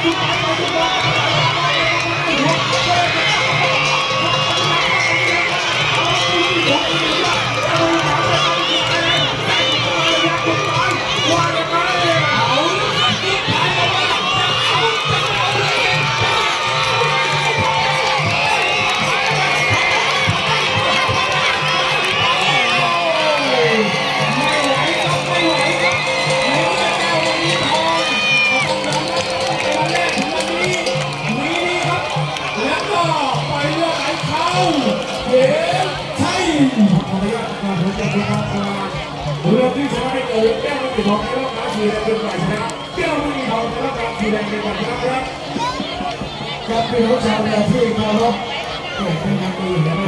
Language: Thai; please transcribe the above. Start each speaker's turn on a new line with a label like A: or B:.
A: Thank you. เด็กไทยขออนุญาตขออนุญาตเรื่องที่ชนะในโอ้แก้วไม่มีทองในรอบการชีแดงเป็นฝ่ายชนะแก้วไม่มีทองในรอบการชีแดงเป็นฝ่ายชนะครับ
B: ครับพี่น้องชาวเรือที่เคารพเกิดเป็นการดีนะครับ